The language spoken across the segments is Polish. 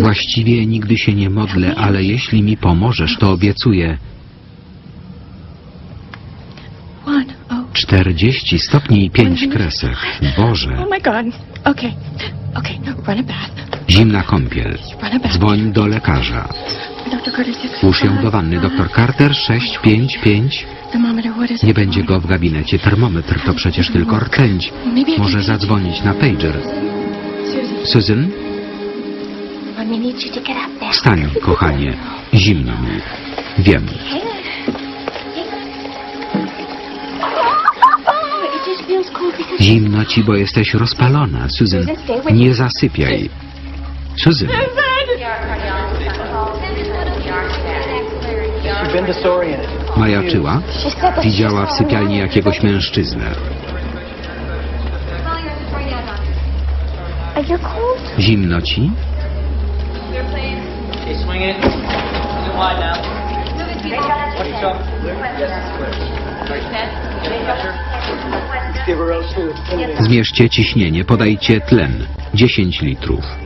Właściwie nigdy się nie modlę, ale jeśli mi pomożesz, to obiecuję. One, oh, 40 stopni i 5 kresek. Boże, oh zimna kąpiel. Dzwoń do lekarza. Włóż ją do wanny. Dr Carter 655. Thermometer, what is it? Nie będzie go w gabinecie. Termometr to przecież tylko rtęć. Może zadzwonić na pager. Susan, wstań, kochanie. Zimno mi. Wiem. Zimno ci, bo jesteś rozpalona. Susan, nie zasypiaj. Susan, majaczyła? Widziała w sypialni jakiegoś mężczyznę. Zimno ci? Zmierzcie ciśnienie, podajcie tlen. 10 litrów.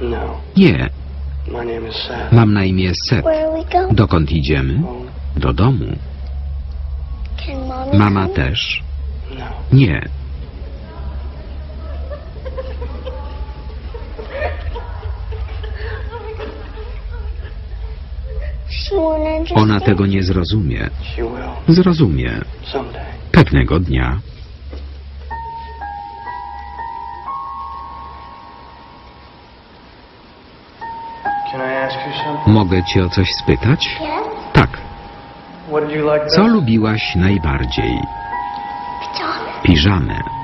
No. Nie, My name is Seth. mam na imię Seth. Where are we going? Dokąd idziemy? Home? Do domu. Mama też? No. Nie. She won't understand. Ona tego nie zrozumie. Zrozumie. Pewnego dnia. Mogę cię o coś spytać? Yes? Tak. What did you like Co lubiłaś najbardziej? Piżamę.